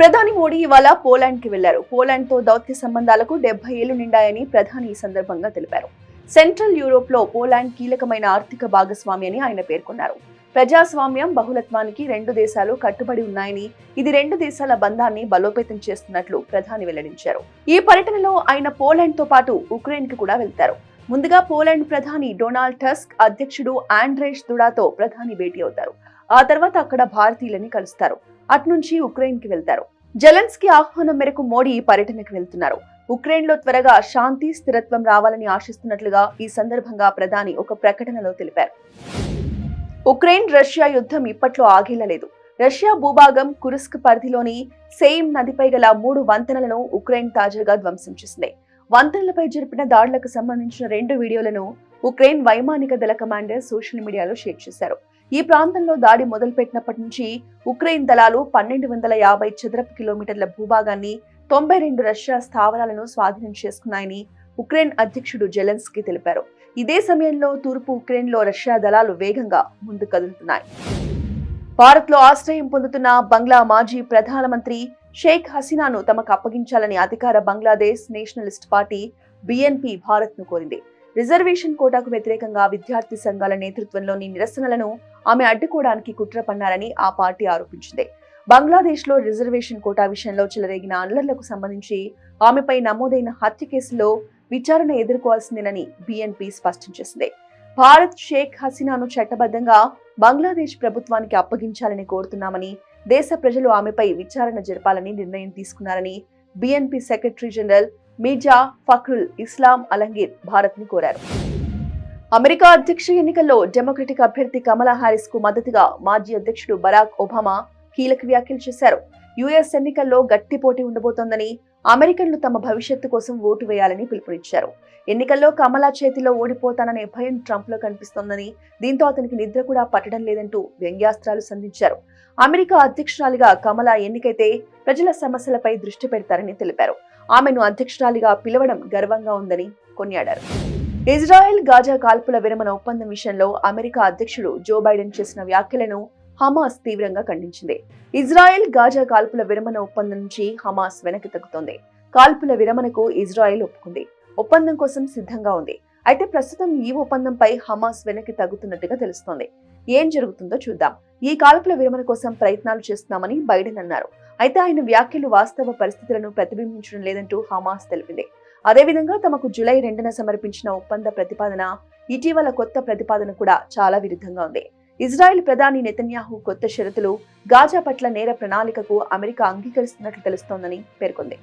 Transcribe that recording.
ప్రధాని మోడీ ఇవాళ పోలాండ్కి వెళ్ళారు. పోలాండ్తో దౌత్య సంబంధాలకు డెబ్బై ఏళ్ళు నిండాయని ప్రధాని ఈ సందర్భంగా తెలిపారు. సెంట్రల్ యూరోప్లో పోలాండ్ కీలకమైన ఆర్థిక భాగస్వామి అని ఆయన పేర్కొన్నారు. ప్రజాస్వామ్యం బహుళత్వానికి రెండు దేశాలు కట్టుబడి ఉన్నాయని ఇది రెండు దేశాల బంధాన్ని బలోపేతం చేస్తున్నట్లు ప్రధాని వెల్లడించారు. ఈ పర్యటనలో ఆయన పోలాండ్తో పాటు ఉక్రెయిన్కి కూడా వెళ్తారు. ముందుగా పోలాండ్ ప్రధాని డొనాల్డ్ టస్క్ అధ్యక్షుడు ఆండ్రేష్ దుడాతో ప్రధాని భేటీ అవుతారు. ఆ తర్వాత అక్కడ భారతీయులని కలుస్తారు. అట్నుంచి ఉక్రెయిన్కి వెళ్తారు. జెలెన్స్కీ ఆహ్వానం మేరకు మోడీ పర్యటనకు వెళ్తున్నారు. ఉక్రెయిన్లో త్వరగా శాంతి స్థిరత్వం రావాలని ఆశిస్తున్నట్లుగా ఈ సందర్భంగా ప్రధాని ఒక ప్రకటనలో తెలిపారు. ఉక్రెయిన్ రష్యా యుద్ధం ఇప్పట్లో ఆగేలా లేదు రష్యా భూభాగం కురుస్క్ పరిధిలోని సెయిమ్ నదిపై గల మూడు వంతెనలను ఉక్రెయిన్ తాజాగా ధ్వంసం చేసింది. వంతెనలపై జరిపిన దాడులకు సంబంధించిన రెండు వీడియోలను ఉక్రెయిన్ వైమానిక దళ కమాండర్ సోషల్ మీడియాలో షేర్ చేశారు. ఈ ప్రాంతంలో దాడి మొదలుపెట్టినప్పటి నుంచి ఉక్రెయిన్ దళాలు పన్నెండు వందల యాభై చదరపు కిలోమీటర్ల భూభాగాన్ని తొంభై రెండు రష్యా స్థావరాలను స్వాధీనం చేసుకున్నాయని ఉక్రెయిన్ అధ్యక్షుడు జెలెన్స్కీ తెలిపారు. ఇదే సమయంలో తూర్పు ఉక్రెయిన్లో రష్యా దళాలు వేగంగా ముందు కదులుతున్నాయి భారత్లో ఆశ్రయం పొందుతున్న బంగ్లా మాజీ ప్రధానమంత్రి షేక్ హసీనాను తమకు అప్పగించాలని అధికార బంగ్లాదేశ్ నేషనలిస్ట్ పార్టీ బిఎన్పి భారత్ను కోరింది. రిజర్వేషన్ కోటాకు వ్యతిరేకంగా విద్యార్థి సంఘాల నేతృత్వంలోని నిరసనలను ఆమె అడ్డుకోవడానికి కుట్ర పన్నారని ఆ పార్టీ ఆరోపించింది. బంగ్లాదేశ్లో రిజర్వేషన్ కోటా విషయంలో చెలరేగిన అల్లర్లకు సంబంధించి ఆమెపై నమోదైన హత్య కేసులో విచారణ ఎదుర్కోవాల్సిందేనని బీఎన్పీ స్పష్టం చేసింది. భారత్ షేక్ హసీనాను చట్టబద్ధంగా బంగ్లాదేశ్ ప్రభుత్వానికి అప్పగించాలని కోరుతున్నామని దేశ ప్రజలు ఆమెపై విచారణ జరపాలని నిర్ణయం తీసుకున్నారని BNP secretary general Mirza Fakhrul Islam Alamgir భారత్ని కోరారు. అమెరికా అధ్యక్ష ఎన్నికల్లో డెమోక్రటిక్ అభ్యర్థి కమలా హారిస్కు మద్దతుగా మాజీ అధ్యక్షుడు బరాక్ ఒబామా కీలక వ్యాఖ్యలు చేశారు. యుఎస్ ఎన్నికల్లో గట్టి పోటీ ఉండబోతోందని అమెరికన్లు తమ భవిష్యత్తు కోసం ఓటు వేయాలని పిలుపునిచ్చారు. ఎన్నికల్లో కమలా చేతిలో ఓడిపోతాననే భయం ట్రంప్లో కనిపిస్తోందని దీంతో అతనికి నిద్ర కూడా పట్టడం లేదంటూ వ్యంగ్యాస్త్రాలు సంధించారు. అమెరికా అధ్యక్షురాలిగా కమలా ఎన్నికైతే ప్రజల సమస్యలపై దృష్టి పెడతారని తెలిపారు. ఆమెను అధ్యక్షురాలిగా పిలవడం గర్వంగా ఉందని కొనియాడారు. ఇజ్రాయెల్ గాజా కాల్పుల విరమణ ఒప్పందం విషయంలో అమెరికా అధ్యక్షుడు జో బైడెన్ చేసిన వ్యాఖ్యలను హమాస్ తీవ్రంగా ఖండించింది. ఇజ్రాయెల్ గాజా కాల్పుల విరమణ ఒప్పందం నుంచి హమాస్ వెనక్కి తగ్గుతోంది. కాల్పుల విరమణకు ఇజ్రాయెల్ ఒప్పుకుంది. ఒప్పందం కోసం సిద్ధంగా ఉంది. అయితే ప్రస్తుతం ఈ ఒప్పందంపై హమాస్ వెనక్కి తగ్గుతున్నట్టుగా తెలుస్తోంది. ఏం జరుగుతుందో చూద్దాం. ఈ కాల్పుల విరమణ కోసం ప్రయత్నాలు చేస్తున్నామని బైడెన్ అన్నారు. అయితే ఆయన వ్యాఖ్యలు వాస్తవ పరిస్థితులను ప్రతిబింబించడం లేదంటూ హమాస్ తెలిపింది. అదేవిధంగా తమకు జులై రెండున సమర్పించిన ఒప్పంద ప్రతిపాదన ఇటీవల కొత్త ప్రతిపాదన కూడా చాలా విరుద్ధంగా ఉంది. ఇజ్రాయెల్ ప్రధాని నెతన్యాహు కొత్త షరతులు గాజా పట్ల నేర ప్రణాళికకు అమెరికా అంగీకరిస్తున్నట్లు తెలుస్తోందని పేర్కొంది.